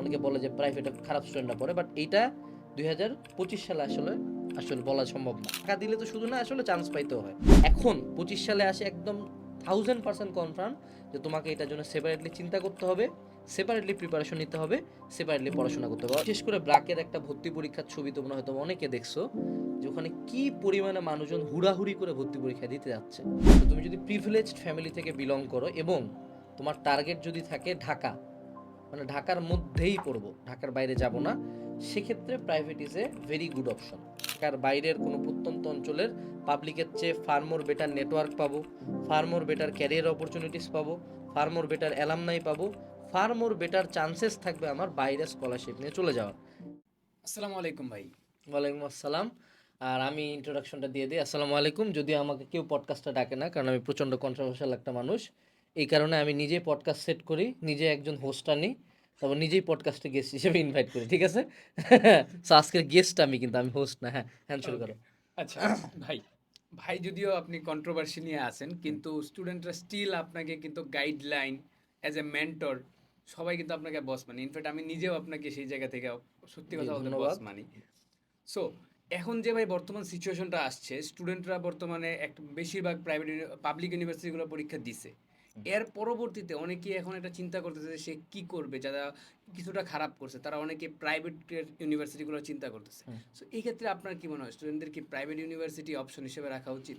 অনেকে বলে যে প্রাইভেটে খারাপ স্টুডেন্টরা পড়ে বাট এইটা দুই হাজার পঁচিশ সালে আসলে আসলে বলা সম্ভব না। টাকা দিলে তো শুধু না, আসলে চান্স পাইতেও হয়। এখন পঁচিশ সালে আসে একদম থাউজেন্ড পার্সেন্ট কনফার্ম যে তোমাকে এটার জন্য সেপারেটলি চিন্তা করতে হবে সেপারেটলি প্রিপারেশন নিতে হবে সেপারেটলি পড়াশোনা করতে হবে। বিশেষ করে ব্রাকের একটা ভর্তি পরীক্ষার ছবি তোমরা হয়তো অনেকে দেখছ, যে ওখানে কি পরিমাণে মানুষজন হুড়াহুড়ি করে ভর্তি পরীক্ষা দিতে যাচ্ছে। তুমি যদি প্রিভিলেজড ফ্যামিলি থেকে বিলং করো এবং তোমার টার্গেট যদি থাকে ঢাকা মানে ঢাকার মধ্যেই পড়ব ঢাকার বাইরে যাব না। সেক্ষেত্রে private is a very good option ঢাকার বাইরের কোনো প্রত্যন্ত অঞ্চলের পাবলিকের চেয়ে ফার মোর বেটার নেটওয়ার্ক পাবো far more better career opportunities পাবো ফার মোর বেটার অ্যালামনাই পাবো ফার মোর বেটার চান্সেস থাকবে আমার বাইরে স্কলারশিপ নিয়ে চলে যাওয়ার। আসসালামু আলাইকুম ভাই। ওয়ালাইকুম আসসালাম। আর আমি ইন্ট্রোডাকশনটা দিয়ে দিই। আসসালামু আলাইকুম। যদি আমাকে কেউ পডকাস্টটা ডাকে না কারণ আমি প্রচণ্ড কন্ট্রোভার্সিয়াল একটা মানুষ। এই কারণে আমি নিজেই পডকাস্ট সেট করি নিজে একজন হোস্ট আনি তারপর নিজেই পডকাস্টে গেস্ট হিসেবে ইনভাইট করি ঠিক আছে? সো আজকের গেস্ট আমি কিন্তু আমি হোস্ট না হ্যাঁ হ্যাঁ শুরু করো। আচ্ছা ভাই ভাই যদিও আপনি কন্ট্রোভার্সি নিয়ে আছেন কিন্তু স্টুডেন্টরা স্টিল আপনাকে কিন্তু গাইডলাইন অ্যাজ এ মেন্টর সবাই কিন্তু আপনাকে বস মানি। ইনফ্যাক্ট আমি নিজেও আপনাকে সেই জায়গা থেকে সত্যি কথা বলতে বস মানি। সো এখন যে ভাই বর্তমান সিচুয়েশনটা আসছে স্টুডেন্টরা বর্তমানে একটা বেশিরভাগ প্রাইভেট পাবলিক ইউনিভার্সিটিগুলো পরীক্ষা দিছে। এর পরবর্তীতে অনেকেই এখন একটা চিন্তা করতেছে যে সে কি করবে? যারা কিছুটা খারাপ করছে তারা অনেকে প্রাইভেট ইউনিভার্সিটিগুলো চিন্তা করতেছে। সো এই ক্ষেত্রে আপনার কি মনে হয়? স্টুডেন্টদের কি প্রাইভেট ইউনিভার্সিটি অপশন হিসেবে রাখা উচিত?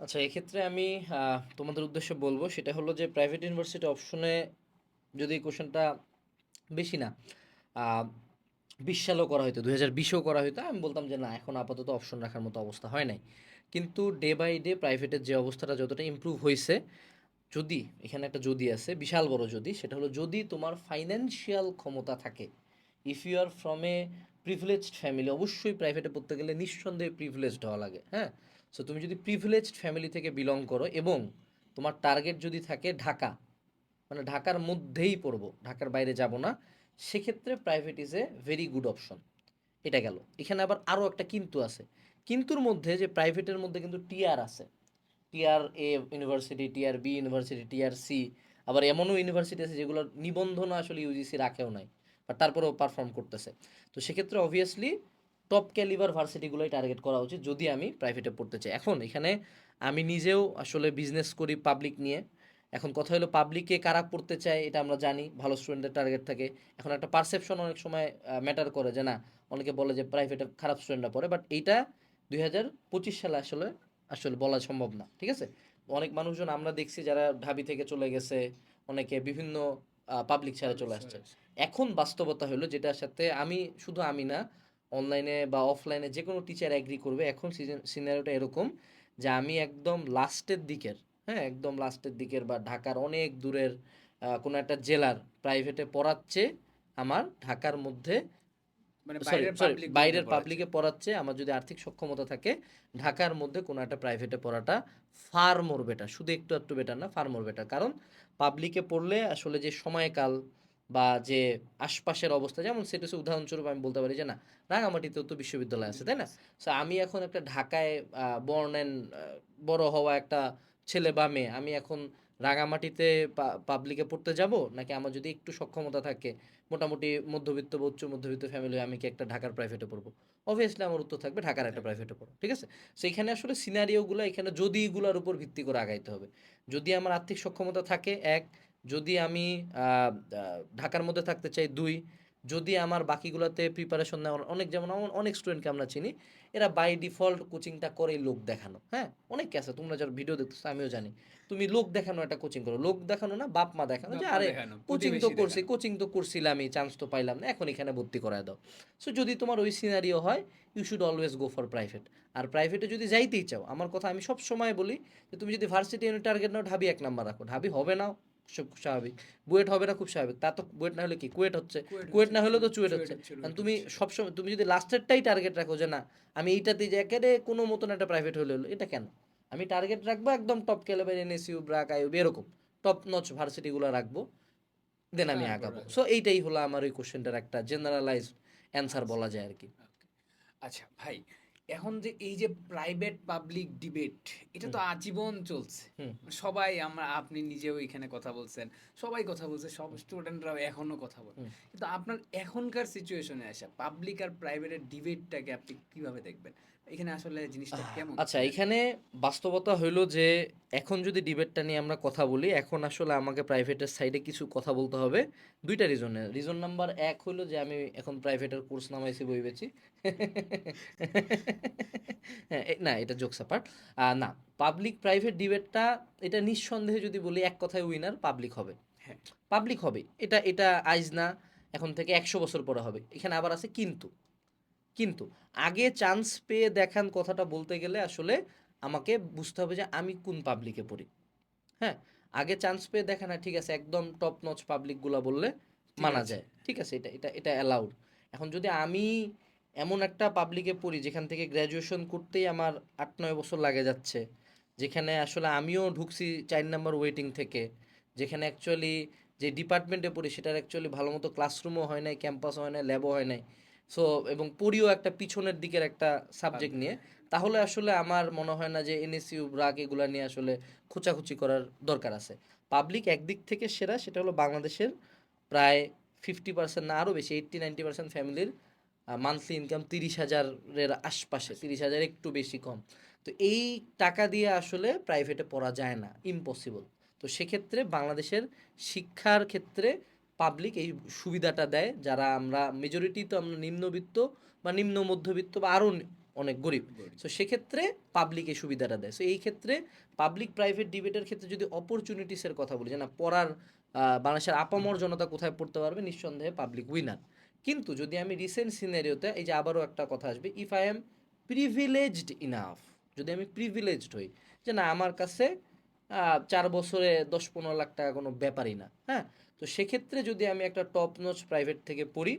আচ্ছা এক্ষেত্রে আমি তোমাদের উদ্দেশ্যে বলব সেটা হলো যে প্রাইভেট ইউনিভার্সিটি অপশনে যদি কোশ্চেনটা বেশি না বিশ সালেও করা হতো দুই হাজার বিশেও করা হতো আমি বলতাম যে না এখন আপাতত অপশন রাখার মতো অবস্থা হয় নাই। কিন্তু ডে বাই ডে প্রাইভেটের যে অবস্থাটা যতটা ইমপ্রুভ হয়েছে যদি, এখানে একটা যদি আছে, বিশাল বড় যদি, সেটা হলো যদি তোমার ফাইন্যান্সিয়াল ক্ষমতা থাকে if you are from a privileged family অবশ্যই প্রাইভেটে পড়তে গেলে নিঃসন্দেহে প্রিভিলেজড হওয়া লাগে হ্যাঁ? সো তুমি যদি প্রিভিলেজড ফ্যামিলি থেকে বিলং করো এবং তোমার টার্গেট যদি থাকে ঢাকা মানে ঢাকার মধ্যেই পড়ব, ঢাকার বাইরে যাব না, সেক্ষেত্রে private is a very good option এটা গেল। এখানে আবার আরও একটা কিন্তু আছে। কিন্তুর মধ্যে যে প্রাইভেটের মধ্যে কিন্তু টিআর আছে। Tier A university, tier B university, tier C, আবার এমনও ইউনিভার্সিটি আছে যেগুলোর নিবন্ধন আসলে ইউজিসি রাখেও নাই, বা তারপরেও পারফর্ম করতেছে। তো সেক্ষেত্রে অবভিয়াসলি টপ ক্যালিবার ভার্সিটিগুলোই টার্গেট করা উচিত যদি আমি প্রাইভেটে পড়তে চাই। এখন এখানে আমি নিজেও আসলে বিজনেস করি পাবলিক নিয়ে। এখন কথা হলো পাবলিকে কারা পড়তে চায় এটা আমরা জানি, ভালো স্টুডেন্টের টার্গেট থাকে। এখন একটা পারসেপশন অনেক সময় ম্যাটার করে যে না, অনেকে বলে যে প্রাইভেটে খারাপ স্টুডেন্টরা পড়ে বাট এইটা দুই হাজার পঁচিশ সালে আসলে আসলে বলা সম্ভব না ঠিক আছে? অনেক মানুষজন আমরা দেখছি যারা ঢাবি থেকে চলে গেছে অনেকে বিভিন্ন পাবলিক ছেড়ে চলে আসছে। এখন বাস্তবতা হলো যেটার সাথে আমি শুধু আমি না অনলাইনে বা অফলাইনে যে কোনো টিচার অ্যাগ্রি করবে এখন সিনারিওটা এরকম যে আমি একদম লাস্টের দিকের হ্যাঁ? একদম লাস্টের দিকের বা ঢাকার অনেক দূরের কোনো একটা জেলার প্রাইভেটে পড়াচ্ছে আমার ঢাকার মধ্যে মানে বাইরের পাবলিক পড়াচ্ছে আমার যদি আর্থিক সক্ষমতা থাকে ঢাকার মধ্যে কোনো একটা প্রাইভেটে পড়াটা ফার মোর বেটার শুধু একটু একটু বেটার না ফার মোর বেটার কারণ পাবলিকে পড়লে আসলে যে সময়কাল বা যে আশপাশের অবস্থা যেমন সেটা হচ্ছে উদাহরণস্বরূপ আমি বলতে পারি যে না রাঙামাটিতেও তো বিশ্ববিদ্যালয় আছে তাই না? সো আমি এখন একটা ঢাকায় অ্যান্ড বড় হওয়া একটা ছেলে বা মেয়ে আমি এখন রাঙামাটিতে পাবলিকে পড়তে যাব? নাকি আমার যদি একটু সক্ষমতা থাকে মোটামুটি মধ্যবিত্ত বা উচ্চ মধ্যবিত্ত ফ্যামিলি আমি কি একটা ঢাকার প্রাইভেটে পড়ব? অবভিয়াসলি আমার উত্তর থাকবে ঢাকার একটা প্রাইভেটে পড়ো ঠিক আছে? সেইখানে আসলে সিনারিওগুলো এখানে যদি যদিগুলোর উপর ভিত্তি করে আগাইতে হবে। যদি আমার আর্থিক সক্ষমতা থাকে এক যদি আমি ঢাকার মধ্যে থাকতে চাই দুই যদি আমার বাকিগুলোতে প্রিপারেশন নেওয়ার অনেক যেমন অনেক স্টুডেন্টকে আমরা চিনি এরা বাই ডিফল্ট কোচিংটা করে লোক দেখানো হ্যাঁ? অনেক আছে তোমরা যারা ভিডিও দেখতেছো আমিও জানি। তুমি লোক দেখানো একটা কোচিং করো। লোক দেখানো না বাপ মা দেখানো যে আরে কোচিং তো করছি কোচিং তো করছিলামই চান্স তো পাইলাম না এখন এখানে ভর্তি করায় দাও। সো যদি তোমার ওই সিনারিও হয় you should always go for private আর প্রাইভেটে যদি যাইতেই চাও আমার কথা আমি সব সময় বলি যে তুমি যদি ভার্সিটি ইউনিট টার্গেট নাও ঢাবি এক নাম্বার রাখো। ঢাবি হবে না খুব স্বাভাবিক। বুয়েট হবে না খুব স্বাভাবিক। তা তো বুয়েট না হলে কি? কুয়েট হচ্ছে। কুয়েট না হলেও তো চুয়েট হচ্ছে। তুমি সবসময় তুমি যদি লাস্টেরটাই টার্গেট রাখো যে না আমি এইটাতেই যে একেবারে কোনো মতন একটা প্রাইভেট হলে হলো এটা কেন? আমি টার্গেট রাখব একদম top calibre NSU BRAC IUB এরকম। টপ নচ ভার্সিটিগুলো রাখব দেন আমি আগাবো। সো এইটাই হলো আমার ওই কোশ্চেনটার একটা জেনারেলাইজড অ্যান্সার বলা যায় আর কি। আচ্ছা ভাই এখন যে এই যে প্রাইভেট পাবলিক ডিবেট এটা তো আজীবন চলছে। সবাই আমরা আপনি নিজেও এখানে কথা বলছেন সবাই কথা বলছে সব স্টুডেন্টরাও এখনও কথা বলে। কিন্তু আপনার এখনকার সিচুয়েশনে আসা পাবলিক আর প্রাইভেটের ডিবেটটাকে আপনি কীভাবে দেখবেন? এখানে আসলে জিনিসটা কেমন? আচ্ছা এখানে বাস্তবতা হইল যে এখন যদি ডিবেটটা নিয়ে আমরা কথা বলি এখন আসলে আমাকে প্রাইভেটের সাইডে কিছু কথা বলতে হবে। দুইটা রিজনে রিজন নাম্বার এক হলো যে আমি এখন প্রাইভেটের কোর্স নামাইছি বই বেচি। হ্যাঁ না এটা জোকস অ্যাপার্ট না পাবলিক প্রাইভেট ডিবেটটা এটা নিঃসন্দেহে যদি বলি এক কথায় উইনার পাবলিক হবে। হ্যাঁ। পাবলিক হবে। এটা এটা আইজ না এখন থেকে একশো বছর পরে হবে। এখানে আবার আছে কিন্তু। কিন্তু আগে চান্স পেয়ে দেখান কথাটা বলতে গেলে আসলে আমাকে বুঝতে হবে যে আমি কোন পাবলিকে পড়ি। হ্যাঁ? আগে চান্স পেয়ে দেখা না ঠিক আছে একদম টপ নচ পাবলিকগুলো বললে মানা যায়। ঠিক আছে এটা এটা এটা অ্যালাউড এখন যদি আমি এমন একটা পাবলিকে পড়ি যেখান থেকে গ্র্যাজুয়েশন করতেই আমার আট নয় বছর লাগে যাচ্ছে যেখানে আসলে আমিও ঢুকছি চার নাম্বার ওয়েটিং থেকে যেখানে অ্যাকচুয়ালি যে ডিপার্টমেন্টে পড়ি সেটার অ্যাকচুয়ালি ভালো মতো ক্লাসরুমও হয় নাই ক্যাম্পাস হয় নাই ল্যাবও হয় নাই সো এবং পড়িও একটা পিছনের দিকের একটা সাবজেক্ট নিয়ে। তাহলে আসলে আমার মনে হয় না যে এনএসইউ ব্রাক এগুলা নিয়ে আসলে খোঁচাখুচি করার দরকার আছে। পাবলিক একদিক থেকে সেরা সেটা হলো বাংলাদেশের প্রায় ফিফটি পার্সেন্ট না আরও বেশি এইট্টি নাইনটি পার্সেন্ট ফ্যামিলির মান্থলি ইনকাম তিরিশ হাজারের আশপাশে, তিরিশ হাজার একটু বেশি কম। তো এই টাকা দিয়ে আসলে প্রাইভেটে পড়া যায় না ইম্পসিবল তো সেক্ষেত্রে বাংলাদেশের শিক্ষার ক্ষেত্রে পাবলিক এই সুবিধাটা দেয় যারা আমরা মেজরিটি তো আমরা নিম্নবিত্ত বা নিম্ন মধ্যবিত্ত বা আরও অনেক গরিব। সো সেক্ষেত্রে পাবলিক এই সুবিধাটা দেয়। সো এই ক্ষেত্রে পাবলিক প্রাইভেট ডিবেটের ক্ষেত্রে যদি অপরচুনিটিসের কথা বলি যে না পড়ার বাংলাদেশের আপামর জনতা কোথায় পড়তে পারবে? নিঃসন্দেহে পাবলিক উইনার কিন্তু যদি আমি রিসেন্ট সিনারিওতে এই যে আবারও একটা কথা আসবে if I am privileged enough যদি আমি প্রিভিলেজড হই যে না আমার কাছে চার বছরে দশ পনেরো লাখ টাকা কোনো ব্যাপারই না হ্যাঁ? তো সেক্ষেত্রে যদি আমি একটা টপ নচ প্রাইভেট থেকে পড়ি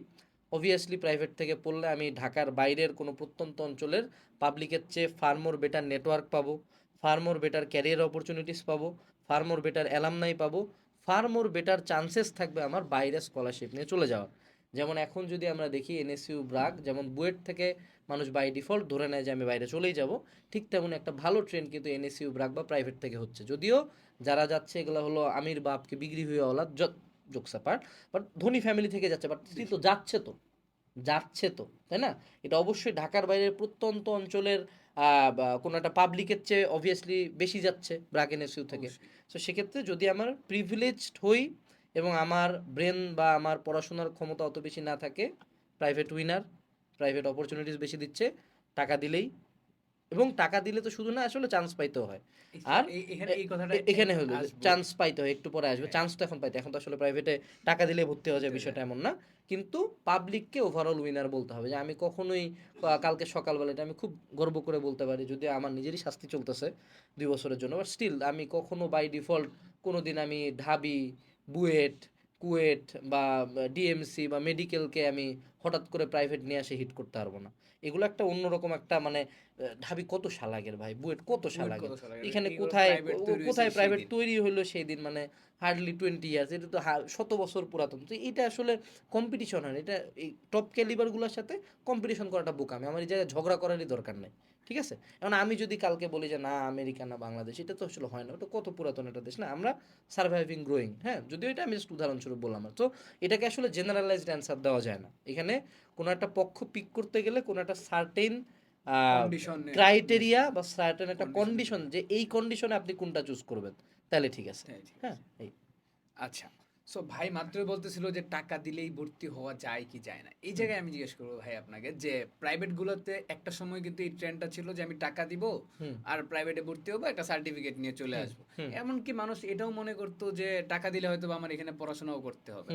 অবভিয়াসলি প্রাইভেট থেকে পড়লে আমি ঢাকার বাইরের কোনো প্রত্যন্ত অঞ্চলের পাবলিকের চেয়ে ফার মোর বেটার নেটওয়ার্ক পাবো far more better career opportunities পাবো ফার মোর বেটার অ্যালামনাই পাবো ফার মোর বেটার চান্সেস থাকবে আমার বাইরে স্কলারশিপ নিয়ে চলে যাওয়ার। যেমন এখন যদি আমরা দেখি এনএসইউ ব্রাক যেমন বুয়েট থেকে মানুষ বাই ডিফল্ট ধরে নেয় যে আমি বাইরে চলেই যাব, ঠিক তেমন একটা ভালো ট্রেন্ড কিন্তু এনএসইউ ব্রাক বা প্রাইভেট থেকে হচ্ছে। যদিও যারা যাচ্ছে এগুলো হলো আমির বাপকে বিক্রি হয়ে ওলাদ জোকসা পার্ট বাট ধনী ফ্যামিলি থেকে যাচ্ছে বাট তো যাচ্ছে তো যাচ্ছে তো তাই না? এটা অবশ্যই ঢাকার বাইরের প্রত্যন্ত অঞ্চলের কোনো একটা পাবলিকের চেয়ে অবভিয়াসলি বেশি যাচ্ছে ব্রাক এনএসইউ থেকে। সো সেক্ষেত্রে যদি আমার প্রিভিলেজড হই এবং আমার ব্রেন বা আমার পড়াশোনার ক্ষমতা অত বেশি না থাকে প্রাইভেট উইনার প্রাইভেট অপরচুনিটিস বেশি দিচ্ছে টাকা দিলেই এবং টাকা দিলে তো শুধু না আসলে চান্স পাইতেও হয়। আর এখানে এই কথাটা এখানে হলো। চান্স পাইতে হয় একটু পরে আসবে। হ্যাঁ। চান্স তো এখন পাইতে এখন তো আসলে প্রাইভেটে টাকা দিলে ভর্তি হওয়া যায় বিষয়টা এমন না। কিন্তু পাবলিককে ওভারঅল উইনার বলতে হবে। যে আমি কখনোই কালকে সকালবেলা এটা আমি খুব গর্ব করে বলতে পারি যদি আমার নিজেরই শাস্তি চলতেছে দুই বছরের জন্য। বাট স্টিল আমি কখনো বাই ডিফল্ট কোনো দিন আমি ঢাবি বুয়েট কুয়েট বা ডিএমসি বা মেডিকেলকে আমি হঠাৎ করে প্রাইভেট নিয়ে আসে হিট করতে পারব না। এগুলো একটা অন্যরকম একটা মানে ঢাবি কত সালাগের ভাই? বুয়েট কত সাল? এখানে কোথায় কোথায় প্রাইভেট তৈরি হলো সেই দিন? মানে হার্ডলি টোয়েন্টি ইয়ার্স এটা তো শত বছর পুরাতন। তো এটা আসলে কম্পিটিশন হয়। এটা এই টপ ক্যালিবারগুলোর সাথে কম্পিটিশন করাটা বোকামি। আমার এই জায়গায় ঝগড়া করারই দরকার নেই। ঠিক আছে? এখন আমি যদি কালকে বলি যে না আমেরিকা না বাংলাদেশ এটা তো আসলে হয় না। ওটা কত পুরাতন একটা দেশ না? আমরা সার্ভাইভিং গ্রোয়িং হ্যাঁ? যদিও এটা আমি জাস্ট উদাহরণস্বরূপ বললাম তো এটাকে আসলে জেনারেলাইজড অ্যান্সার দেওয়া যায় না। এখানে কোনো একটা পক্ষ পিক করতে গেলে কোনো একটা সার্টেন ক্রাইটেরিয়া বা সার্টেন একটা কন্ডিশন যে এই কন্ডিশনে আপনি কোনটা চুজ করবেন তাহলে ঠিক আছে। হ্যাঁ। এই। আচ্ছা। সো ভাই মাত্রই বলতেছিল যে টাকা দিলেই ভর্তি হওয়া যায় কি যায় না। এই জায়গায় আমি জিজ্ঞেস করব ভাই আপনাকে যে প্রাইভেট গুলোতে একটা সময় কিন্তু এই ট্রেন্ডটা ছিল যে আমি টাকা দিব আর প্রাইভেটে ভর্তি হব একটা সার্টিফিকেট নিয়ে চলে আসব। এমনকি মানুষ এটাও মনে করতো যে টাকা দিলে হয়তো আমার এখানে পড়াশোনাও করতে হবে।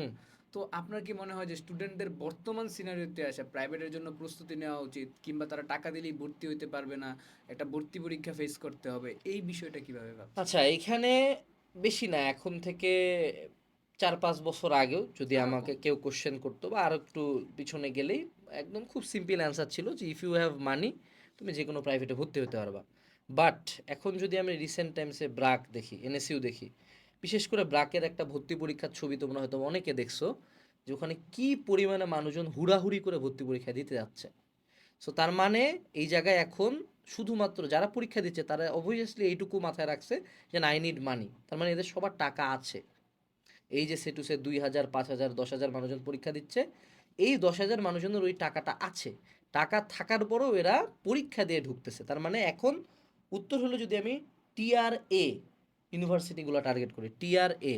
তো আপনার কি মনে হয় যে স্টুডেন্টদের বর্তমান সিনারিওতে আসা প্রাইভেটের জন্য প্রস্তুতি নেওয়া উচিত কিংবা তারা টাকা দিলেই ভর্তি হইতে পারবে না একটা ভর্তি পরীক্ষা ফেস করতে হবে? এই বিষয়টা কীভাবে আচ্ছা এখানে বেশি না এখন থেকে চার পাঁচ বছর আগেও যদি আমাকে কেউ কোশ্চেন করতো বা আরও একটু পিছনে গেলেই একদম খুব সিম্পল অ্যান্সার ছিল যে ইফ ইউ হ্যাভ মানি তুমি যে কোনো প্রাইভেটে ভর্তি হতে পারবা। বাট এখন যদি আমি রিসেন্ট টাইমসে ব্রাক দেখি এনএসইউ দেখি বিশেষ করে ব্রাকের একটা ভর্তি পরীক্ষার ছবি তোমরা হয়তো অনেকে দেখছ যে ওখানে কী পরিমাণে মানুষজন হুড়াহুড়ি করে ভর্তি পরীক্ষা দিতে যাচ্ছে। সো তার মানে এই জায়গায় এখন শুধুমাত্র যারা পরীক্ষা দিচ্ছে তারা অবভিয়াসলি এইটুকু মাথায় রাখছে যে আই নিড মানি তার মানে এদের সবার টাকা আছে। এই যে সেটুসে দুই হাজার, পাঁচ হাজার, দশ হাজার মানুষজন পরীক্ষা দিচ্ছে, এই দশ হাজার মানুষজনের ওই টাকাটা আছে। টাকা থাকার পরেও এরা পরীক্ষা দিয়ে ঢুকতেছে। তার মানে এখন উত্তর হলো যদি আমি টিআর এ ইউনিভার্সিটিগুলো টার্গেট করি টিআর এ,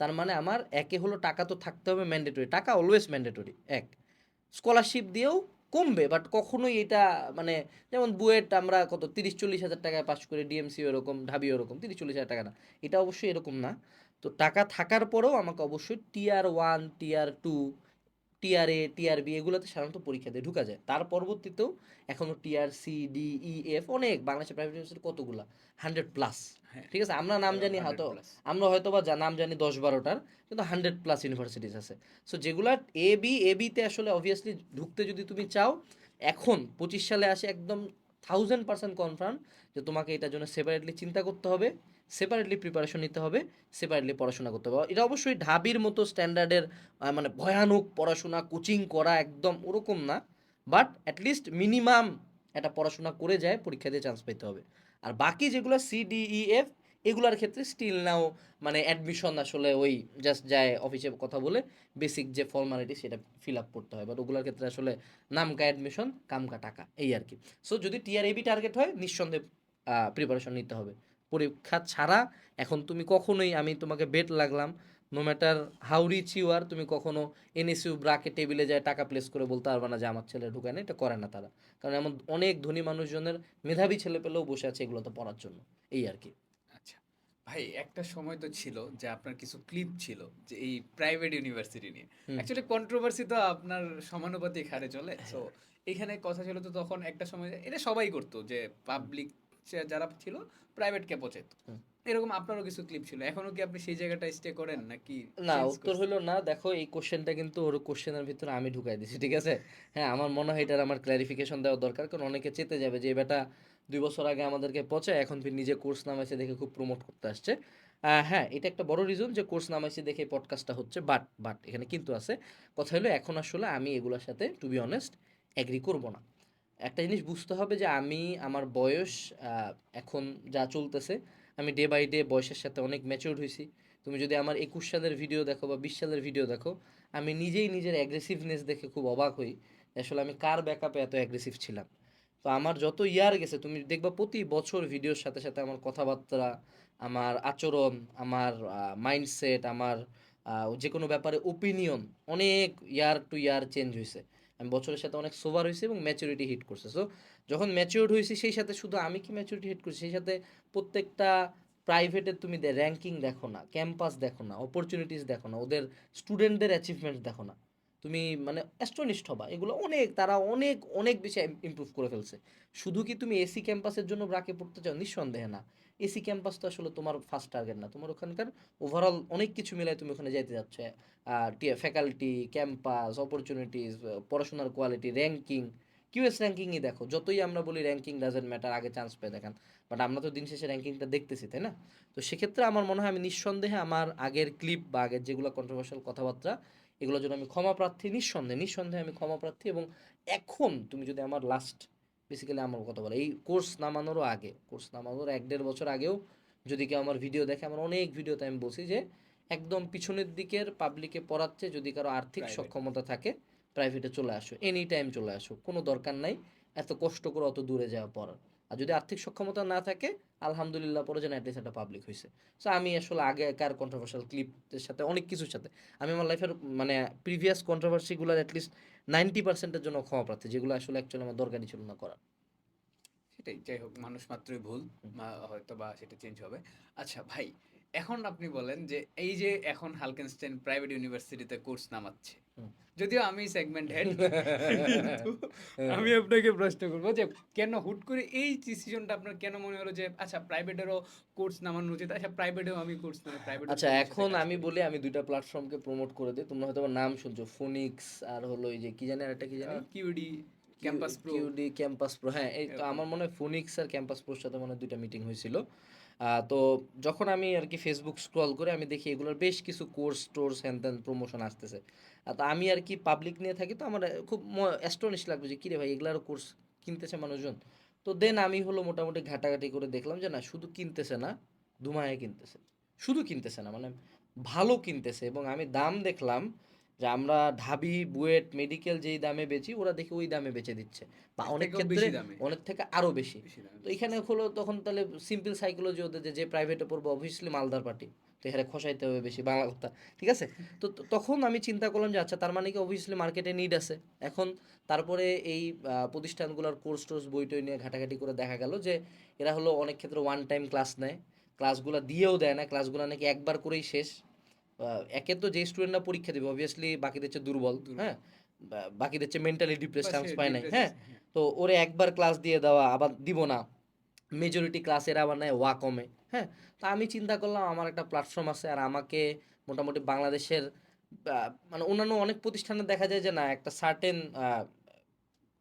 তার মানে আমার একে হলো টাকা তো থাকতে হবে ম্যান্ডেটরি টাকা অলওয়েজ ম্যান্ডেটরি এক। স্কলারশিপ দিয়েও কমবে বাট কখনোই এটা মানে যেমন বুয়েট আমরা কত তিরিশ চল্লিশ হাজার টাকায় পাস করে ডিএমসি ওরকম ঢাবি ওরকম তিরিশ চল্লিশ হাজার টাকা না। এটা অবশ্যই এরকম না। তো টাকা থাকার পরেও আমাকে অবশ্যই tier one tier two tier A tier এগুলোতে সাধারণত পরীক্ষা দিয়ে ঢুকা যায়। তার পরবর্তীতেও এখনও tier C D E F অনেক বাংলাদেশের প্রাইভেট ইউনিভার্সিটি কতগুলা? হান্ড্রেড প্লাস হ্যাঁ। ঠিক আছে? আমরা নাম জানি হয়তো আমরা হয়তো বা নাম জানি দশ বারোটার কিন্তু হান্ড্রেড প্লাস ইউনিভার্সিটিস আছে। সো যেগুলা এ বি এ বিতে আসলে অবভিয়াসলি ঢুকতে যদি তুমি চাও এখন পঁচিশ সালে আসে একদম থাউজেন্ড পার্সেন্ট কনফার্ম যে তোমাকে এটার জন্য সেপারেটলি চিন্তা করতে হবে। সেপারেটলি প্রিপারেশন নিতে হবে সেপারেটলি পড়াশোনা করতে হবে। এটা অবশ্যই ঢাবির মতো স্ট্যান্ডার্ডের মানে ভয়ানক পড়াশোনা কোচিং করা একদম ওরকম না বাট অ্যাটলিস্ট মিনিমাম একটা পড়াশোনা করে যায় পরীক্ষা দিয়ে চান্স পেতে হবে। আর বাকি যেগুলো সি ডি ই এফ এগুলার ক্ষেত্রে স্টিল নাও মানে অ্যাডমিশন আসলে ওই জাস্ট যায় অফিসে কথা বলে বেসিক যে ফর্মালিটি সেটা ফিল আপ করতে হয়। বাট ওগুলোর ক্ষেত্রে আসলে নামকা অ্যাডমিশন কামকা টাকা, এই আর কি। সো যদি টিআর এবি টার্গেট হয়, নিঃসন্দেহে প্রিপারেশন নিতে হবে। পরীক্ষা ছাড়া এখন তুমি কখনোই আমি তোমাকে বেট লাগলাম no matter how rich you are তুমি কখনো এনএসইউ ব্রাকে টেবিলে যায় টাকা প্লেস করে বলতে পারবে না যে আমার ছেলে ঢুকায় না এটা করে না তারা। কারণ এমন অনেক ধনী মানুষজনের মেধাবী ছেলে পেলেও বসে আছে এগুলোতে পড়ার জন্য এই আর কি। আচ্ছা ভাই একটা সময় তো ছিল যে আপনার কিছু ক্লিপ ছিল যে এই প্রাইভেট ইউনিভার্সিটি নিয়ে। অ্যাকচুয়ালি কন্ট্রোভার্সি তো আপনার সমানুপাতিক হারে চলে তো এখানে কথা ছিল তো তখন একটা সময় এটা সবাই করতো যে পাবলিক যারা ছিল প্রাইভেটকে পচাইত হুম। এরকম আপনারও কিছু ক্লিপ ছিল। এখনও কি আপনি সেই জায়গাটায় স্টে করেন নাকি না উত্তর হলো না। দেখো এই কোশ্চেনটা কিন্তু ওর কোশ্চেনের ভিতরে আমি ঢুকাই দিছি ঠিক আছে? হ্যাঁ আমার মনে হয় এটার আমার ক্ল্যারিফিকেশন দেওয়া দরকার কারণ অনেকে চেতে যাবে যে বেটা দুই বছর আগে আমাদেরকে পচায় এখন ফির নিজে কোর্স নামাইছে দেখে খুব প্রমোট করতে আসছে। হ্যাঁ এটা একটা বড় রিজন যে কোর্স নামাইছে দেখে পডকাস্টটা হচ্ছে বাট বাট এখানে কিন্তু আছে। কথা হলো এখন আসলে আমি এগুলোর সাথে টু বি অনেস্ট অ্যাগ্রি করব না। একটা জিনিস বুঝতে হবে যে আমি, আমার বয়স এখন যা চলতেছে, আমি ডে বাই ডে বয়সের সাথে অনেক ম্যাচিউর হয়েছি। তুমি যদি আমার একুশ সালের ভিডিও দেখো বা বিশ সালের ভিডিও দেখো, আমি নিজেই নিজের অ্যাগ্রেসিভনেস দেখে খুব অবাক হই আসলে আমি কার ব্যাকআপে এত অ্যাগ্রেসিভ ছিলাম। তো আমার যত ইয়ার গেছে, তুমি দেখবা প্রতি বছর ভিডিওর সাথে সাথে আমার কথাবার্তা, আমার আচরণ, আমার মাইন্ডসেট আমার যে কোনো ব্যাপারে ওপিনিয়ন অনেক ইয়ার টু ইয়ার চেঞ্জ হয়েছে আমি বছরের সাথে অনেক সোভার হয়েছি এবং ম্যাচুরিটি হিট করছে। সো যখন ম্যাচিওর্ড হয়েছি, সেই সাথে শুধু আমি কি ম্যাচুরিটি হিট করছি? সেই সাথে প্রত্যেকটা প্রাইভেটের তুমি র্যাঙ্কিং দেখো না ক্যাম্পাস দেখো না অপরচুনিটিস দেখো না, ওদের স্টুডেন্টদের অ্যাচিভমেন্ট দেখো না। তুমি মানে অ্যাস্ট্রনিস্ট হবা। এগুলো অনেক, তারা অনেক অনেক বেশি ইমপ্রুভ করে ফেলছে। শুধু কি তুমি এসি ক্যাম্পাসের জন্য ব্রাকে পড়তে চাও? নিঃসন্দেহে না। এসি ক্যাম্পাস তো আসলে তোমার ফার্স্ট টার্গেট না। তোমার ওখানকার ওভারঅল অনেক কিছু মিলাই তুমি ওখানে যাইতে যাচ্ছ। ফ্যাকাল্টি ক্যাম্পাস অপরচুনিটিস পড়াশোনার কোয়ালিটি র্যাঙ্কিং কিউএস র্যাঙ্কিংই দেখো। যতই আমরা বলি র্যাঙ্কিং ডাজেন্ট ম্যাটার আগে চান্স পেয়ে দেখান। বাট আমরা তো দিন শেষে র্যাঙ্কিংটা দেখতেছি, তাই না? তো সেক্ষেত্রে আমার মনে হয় আমি নিঃসন্দেহে আমার আগের ক্লিপ বা আগের যেগুলো কন্ট্রোভার্সিয়াল কথাবার্তা, এগুলোর জন্য আমি ক্ষমা প্রার্থী, নিঃসন্দেহে নিঃসন্দেহে আমি ক্ষমা প্রার্থী এবং এখন তুমি যদি আমার লাস্ট বেসিক্যালি আমার কথা বলে। এই কোর্স নামানোরও আগে কোর্স নামানোর এক দেড় বছর আগেও যদি কেউ আমার ভিডিও দেখে আমার অনেক ভিডিওতে আমি বলছি যে একদম পিছনের দিকের পাবলিকে পড়াচ্ছে যদি কারও আর্থিক সক্ষমতা থাকে প্রাইভেটে চলে আসো এনি টাইম চলে আসো কোনো দরকার নাই এত কষ্ট করে অত দূরে যাওয়া পড়ার। আর যদি আর্থিক সক্ষমতা না থাকে আলহামদুলিল্লাহ পরে যেন অ্যাটলিস্ট একটা পাবলিক হয়েছে সো আমি আসলে আগেকার কন্ট্রোভার্সিয়াল ক্লিপের সাথে অনেক কিছুর সাথে আমি আমার লাইফের মানে প্রিভিয়াস কন্ট্রোভার্সিগুলোর অ্যাটলিস্ট নাইনটি পার্সেন্টের জন্য ক্ষমা প্রার্থী যেগুলো আসলে অ্যাকচুয়ালি আমার দরকারই ছিল না করার সেটাই যাই হোক মানুষ মাত্রই ভুল হয়তো বা সেটা চেঞ্জ হবে আচ্ছা ভাই এখন আপনি বলেন যে এই যে এখন হালকেনস্টাইন প্রাইভেট ইউনিভার্সিটিতে কোর্স নামাচ্ছে। যদিও আমি সেগমেন্ট হেড আমি আপনাকে প্রশ্ন করব যে কেন হুট করে এই ডিসিশনটা আপনার কেন মনে হলো যে আচ্ছা প্রাইভেটেরও কোর্স নামানো উচিত আচ্ছা প্রাইভেটেও আমি কোর্স নামাই প্রাইভেট আচ্ছা এখন আমি বলি আমি দুইটা প্ল্যাটফর্মকে প্রমোট করে দিই তোমরা হয়তো নাম শুনছো ফোনিক্স আর হলো এই যে কি জানি আর একটা কি জানি? QD campus pro QD campus pro হ্যাঁ এই তো আমার মনে হয় ফোনিক্স আর ক্যাম্পাস প্রোর সাথে মনে হয় দুইটা মিটিং হয়েছিল। তো যখন আমি আর কি ফেসবুক স্ক্রল করে আমি দেখি এগুলোর বেশ কিছু কোর্স টোর্স হ্যান ত্যান প্রমোশন আসতেছে। তো আমি আর কি পাবলিক নিয়ে থাকি, তো আমার খুব অ্যাস্টনিশ লাগবে যে, কিরে ভাই, এগুলারও কোর্স কিনতেছে মানুষজন? তো দেন আমি হলো মোটামুটি ঘাটাঘাটি করে দেখলাম যে, না, শুধু কিনতেছে না, ধুমায় কিনতেছে। শুধু কিনতেছে না মানে ভালো কিনতেছে এবং আমি দাম দেখলাম যে আমরা ঢাবি বুয়েট মেডিকেল যেই দামে বেচি ওরা দেখি ওই দামে বেচে দিচ্ছে। বা অনেক ক্ষেত্রে অনেক থেকে আরও বেশি। তো এখানে হলো তখন তাহলে সিম্পল সাইকোলজি ওদের যে- যে প্রাইভেটে পড়ব অবভিয়াসলি মালদার পার্টি তো এখানে খসাইতে হবে বেশি বাংলা কথা ঠিক আছে? তো তখন আমি চিন্তা করলাম যে আচ্ছা তার মানে কি অবভিয়াসলি মার্কেটে নিড আছে। এখন তারপরে এই প্রতিষ্ঠানগুলোর কোর্স টোর্স বই টই নিয়ে ঘাটাঘাটি করে দেখা গেল যে এরা হলো অনেক ক্ষেত্রে ওয়ান টাইম ক্লাস নেয়। ক্লাসগুলো দিয়েও দেয় না ক্লাসগুলো নাকি একবার করেই শেষ। একে তো যে স্টুডেন্টরা পরীক্ষা দেবে অবভিয়াসলি বাকিদের চেয়ে দুর্বল। হ্যাঁ? বাকিদের চেয়ে মেন্টালি ডিপ্রেস চান্স পায় নাই হ্যাঁ? তো ওরে একবার ক্লাস দিয়ে দেওয়া আবার দিব না। মেজরিটি ক্লাসের আবার নেয় ওয়া কমে হ্যাঁ? তা আমি চিন্তা করলাম আমার একটা প্ল্যাটফর্ম আছে আর আমাকে মোটামুটি বাংলাদেশের মানে অন্যান্য অনেক প্রতিষ্ঠানে দেখা যায় যে না একটা সার্টেন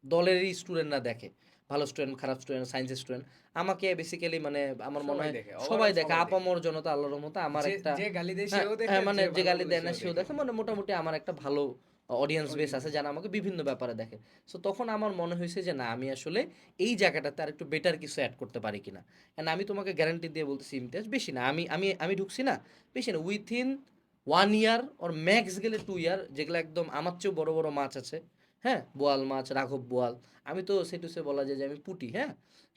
দলেরই স্টুডেন্টরা দেখে। ভালো স্টুডেন্ট খারাপ স্টুডেন্ট সায়েন্সের স্টুডেন্ট আমাকে বেসিক্যালি মানে আমার মনে হয় সবাই দেখে আপামর জনতা আল্লাহর মতো আমার একটা যে গালি দেয় হ্যাঁ, হ্যাঁ, মানে যে যে গালি দেয় না সেও সেও দেখে মানে মোটামুটি আমার একটা ভালো অডিয়েন্স বেস আছে যারা আমাকে বিভিন্ন ব্যাপারে দেখে। সো তখন আমার মনে হয়েছে যে না আমি আসলে এই জায়গাটাতে আর একটু বেটার কিছু অ্যাড করতে পারি কিনা। অ্যান্ড আমি তোমাকে গ্যারান্টি দিয়ে বলতেছি ইমতিয়াজ বেশি না আমি আমি আমি ঢুকছি না বেশি না within one year or max গেলে টু ইয়ার যেগুলো একদম আমার চেয়েও বড় বড় মাছ আছে হ্যাঁ বোয়াল মাছ, রাঘব বোয়াল। আমি তো সে টু সে বলা যায় যে আমি পুটি হ্যাঁ?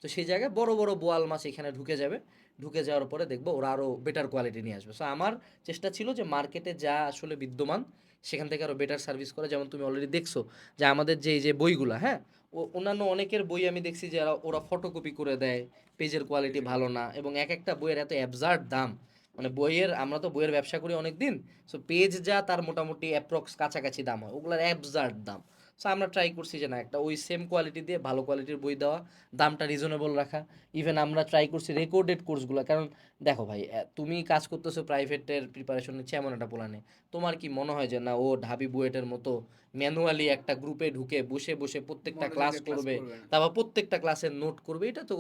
তো সেই জায়গায় বড় বড় বোয়াল মাছ এখানে ঢুকে যাবে। ঢুকে যাওয়ার পরে দেখব ওরা আরও বেটার কোয়ালিটি নিয়ে আসবে। সো আমার চেষ্টা ছিল যে মার্কেটে যা আসলে বিদ্যমান, সেখান থেকে আরও বেটার সার্ভিস করে। যেমন তুমি অলরেডি দেখছ যে আমাদের যে যে বইগুলো হ্যাঁ? ও, অন্যান্য অনেকের বই আমি দেখছি যে ওরা- ওরা ফটোকপি করে দেয় পেজের কোয়ালিটি ভালো না। এবং এক একটা বইয়ের এত অ্যাবজার্ড দাম। মানে বইয়ের, আমরা তো বইয়ের ব্যবসা করি অনেক দিন সো পেজ যা তার মোটামুটি অ্যাপ্রক্স কাছাকাছি দাম হয়। ওগুলোর অ্যাবজার্ড দাম। সো আমরা ট্রাই করছি যে না একটা ওই সেম কোয়ালিটি দিয়ে ভালো কোয়ালিটির বই দেওয়া দামটা রিজনেবল রাখা। ইভেন আমরা ট্রাই করছি রেকর্ডেড কোর্সগুলো কারণ দেখো ভাই তুমি কাজ করতেছো প্রাইভেটের প্রিপারেশন নিচ্ছে এমন একটা প্ল্যানে তোমার কি মনে হয় যে না ও ঢাবি বুয়েটের মতো ম্যানুয়ালি একটা গ্রুপে ঢুকে বসে বসে প্রত্যেকটা ক্লাস করবে করবে। তারপর প্রত্যেকটা ক্লাসের নোট করবে এটা তো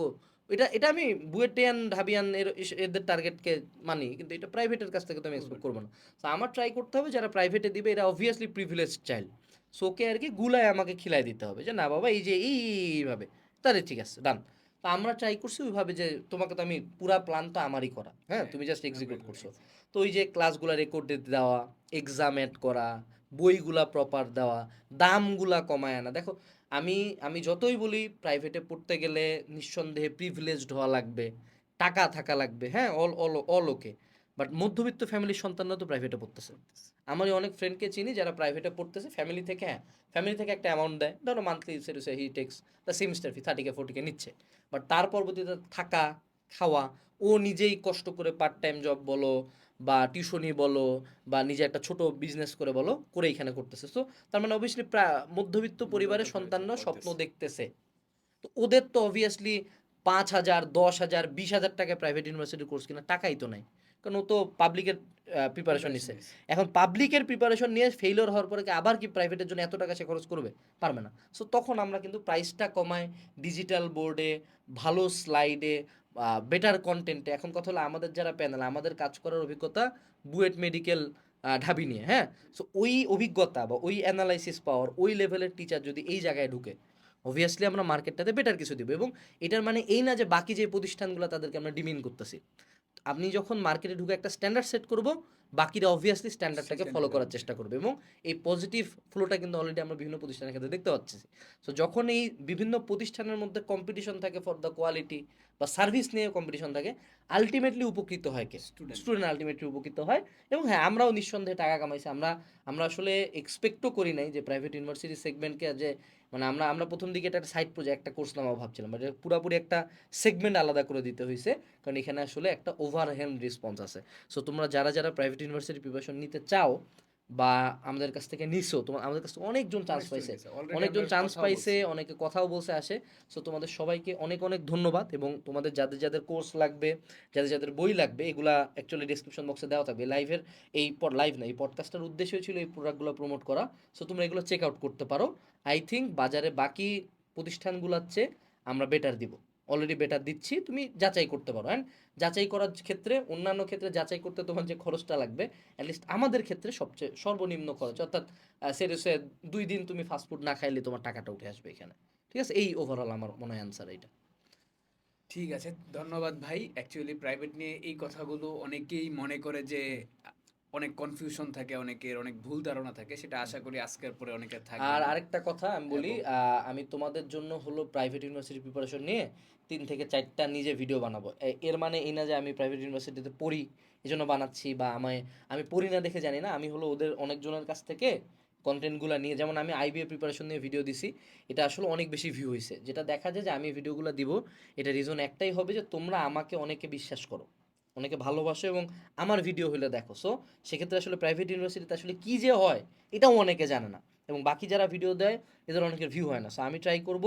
এটা এটা আমি বুয়েটিয়ান ঢাবিয়ান এর এদের টার্গেটকে মানি কিন্তু এটা প্রাইভেটের কাছ থেকে তো আমি এক্সপেক্ট করব। না। তো আমার ট্রাই করতে হবে যারা প্রাইভেটে দিবে এরা অবভিয়াসলি প্রিভিলেজ চাইল্ড ওকে আর কি গুলায় আমাকে খিলাই দিতে হবে। যে না বাবা এই যে এই এইভাবে। তাহলে ঠিক আছে ডান তো আমরা ট্রাই করছি ওইভাবে যে তোমাকে তো আমি পুরা প্ল্যান তো আমারই করা। হ্যাঁ তুমি জাস্ট এক্সিকিউট করছ। তো ওই যে ক্লাসগুলো রেকর্ড দেওয়া এক্সাম অ্যাড করা বইগুলা প্রপার দেওয়া দামগুলা কমায় আনা। দেখো আমি আমি যতই বলি প্রাইভেটে পড়তে গেলে নিঃসন্দেহে প্রিভিলেজড হওয়া লাগবে টাকা থাকা লাগবে হ্যাঁ all all all okay but মধ্যবিত্ত ফ্যামিলির সন্তানরা তো প্রাইভেটে পড়তেছে। আমারই অনেক ফ্রেন্ডকে চিনি যারা প্রাইভেটে পড়তেছে ফ্যামিলি থেকে হ্যাঁ ফ্যামিলি থেকে একটা অ্যামাউন্ট দেয়। ধরো মান্থলি সেটা he takes the semester fee থার্টিকে ফোর্টিকে নিচ্ছে। বাট তার পরবর্তীতে থাকা খাওয়া ও নিজেই কষ্ট করে পার্ট টাইম জব বলো বা টিউশনি বলো বা নিজে একটা ছোট বিজনেস করে বলো করে এখানে করতেছে। তো তার মানে অবভিয়াসলি মধ্যবিত্ত পরিবারের সন্তানরা স্বপ্ন দেখতেছে। তো ওদের তো অবভিয়াসলি পাঁচ হাজার দশ হাজার বিশ হাজার টাকায় প্রাইভেট ইউনিভার্সিটির কোর্স কিনা টাকাই তো নাই। কারণ ও তো পাবলিকের প্রিপারেশন নিছে। এখন পাবলিকের প্রিপারেশন নিয়ে ফেইলিওর হওয়ার পরে কি আবার কি প্রাইভেটের জন্য এত টাকা সে খরচ করবে? পারবে না। সো তখন আমরা কিন্তু প্রাইসটা কমায় ডিজিটাল বোর্ডে ভালো স্লাইডে বেটার কন্টেন্টে এখন কথা হলো আমাদের যারা প্যানেল আমাদের কাজ করার অভিজ্ঞতা বুয়েট মেডিকেল ঢাবি নিয়ে হ্যাঁ? সো ওই অভিজ্ঞতা বা ওই অ্যানালাইসিস পাওয়ার ওই লেভেলের টিচার যদি এই জায়গায় ঢুকে অবভিয়াসলি আমরা মার্কেটটাতে বেটার কিছু দিব। এবং এটার মানে এই না যে বাকি যে প্রতিষ্ঠানগুলো তাদেরকে আমরা ডিমিন করতেছি। আপনি যখন মার্কেটে ঢুকে একটা স্ট্যান্ডার্ড সেট করব বাকিরা অবভিয়াসলি স্ট্যান্ডার্ডটাকে ফলো করার চেষ্টা করবে এবং এই পজিটিভ ফ্লোটা কিন্তু অলরেডি আমরা বিভিন্ন প্রতিষ্ঠানের ক্ষেত্রে দেখতে পাচ্ছি। সো যখন এই বিভিন্ন প্রতিষ্ঠানের মধ্যে কম্পিটিশন থাকে ফর দ্য কোয়ালিটি বা সার্ভিস নিয়ে কম্পিটিশন থাকে আলটিমেটলি উপকৃত হয় কে. স্টুডেন্ট আলটিমেটলি উপকৃত হয় এবং হ্যাঁ আমরাও নিঃসন্দেহে টাকা কামাইছি। আমরা আমরা আসলে এক্সপেক্টও করি নাই যে প্রাইভেট ইউনিভার্সিটি সেগমেন্টকে যে মানে আমরা আমরা প্রথম দিকে এটা একটা সাইড প্রজেক্ট একটা কোর্স নামাও ভাবছিলাম বাট পুরোপুরি একটা সেগমেন্ট আলাদা করে দিতে হয়েছে কারণ এখানে আসলে একটা ওভারহ্যান্ড রেসপন্স আছে। সো তোমরা যারা যারা প্রাইভেট ইউনিভার্সিটি প্রিপারেশন নিতে চাও বা আমাদের কাছ থেকে নিছো তোমার আমাদের কাছ থেকে অনেকজন চান্স পাইছে। অনেকজন চান্স পাইছে অনেকে কথাও বলছে আসে। সো তোমাদের সবাইকে অনেক অনেক ধন্যবাদ এবং তোমাদের যাদের যাদের কোর্স লাগবে যাদের যাদের বই লাগবে এগুলা অ্যাকচুয়ালি ডিসক্রিপশন বক্সে দেওয়া থাকবে। লাইভের এই লাইভ না এই পডকাস্টের উদ্দেশ্য ছিল এই প্রোডাক্টগুলো প্রমোট করা। সো তোমরা এগুলো চেক আউট করতে পারো। আই থিঙ্ক বাজারে বাকি প্রতিষ্ঠানগুলোর চেয়ে আমরা বেটার দিব। অলরেডি বেটার দিচ্ছি, তুমি যাচাই করতে পারো। অ্যান্ড যাচাই করার ক্ষেত্রে, অন্যান্য ক্ষেত্রে যাচাই করতে তোমার যে খরচটা লাগবে অ্যাটলিস্ট আমাদের ক্ষেত্রে সবচেয়ে সর্বনিম্ন খরচ, অর্থাৎ সিরিয়াসে দুই দিন তুমি ফাস্টফুড না খাইলে তোমার টাকাটা উঠে আসবে এখানে। ঠিক আছে? এই ওভারঅল আমার মনে হয় অ্যান্সার এইটা। ঠিক আছে, ধন্যবাদ ভাই। অ্যাকচুয়ালি প্রাইভেট নিয়ে এই কথাগুলো অনেকেই মনে করে যে অনেক কনফিউশন থাকে অনেকের অনেক ভুল ধারণা থাকে সেটা আশা করি আজকের পরে অনেকের থাকে আর আরেকটা কথা আমি বলি আমি তোমাদের জন্য হলো প্রাইভেট ইউনিভার্সিটি প্রিপারেশন নিয়ে তিন থেকে চারটা নিজে ভিডিও বানাবো। এর মানে এই না যে আমি প্রাইভেট ইউনিভার্সিটিতে পড়ি এই জন্য বানাচ্ছি বা আমায় আমি পড়ি না দেখে জানি না আমি হলো ওদের অনেকজনের কাছ থেকে কন্টেন্টগুলো নিয়ে যেমন আমি আইবিএ প্রিপারেশন নিয়ে ভিডিও দিছি এটা আসলে অনেক বেশি ভিউ হয়েছে যেটা দেখা যায় যে আমি ভিডিওগুলো দিব এটা রিজন একটাই হবে যে তোমরা আমাকে অনেকে বিশ্বাস করো। অনেকে ভালোবাসো এবং আমার ভিডিও হলে দেখো। সো সেক্ষেত্রে আসলে প্রাইভেট ইউনিভার্সিটিতে আসলে কী যে হয়, এটাও অনেকে জানে না। এবং বাকি যারা ভিডিও দেয়, এদের অনেকের ভিউ হয় না। সো আমি ট্রাই করব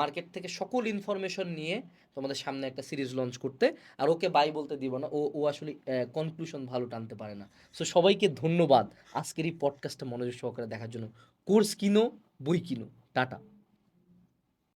মার্কেট থেকে সকল ইনফরমেশন নিয়ে তোমাদের সামনে একটা সিরিজ লঞ্চ করতে। আর ওকে বাই বলতে দিব না। ও ও আসলে কনক্লুশন ভালো টানতে পারে না। সো সবাইকে ধন্যবাদ। আজকের এই পডকাস্টটা মনোযোগ সহকারে দেখার জন্য। কোর্স কিনো, বই কিনো। টাটা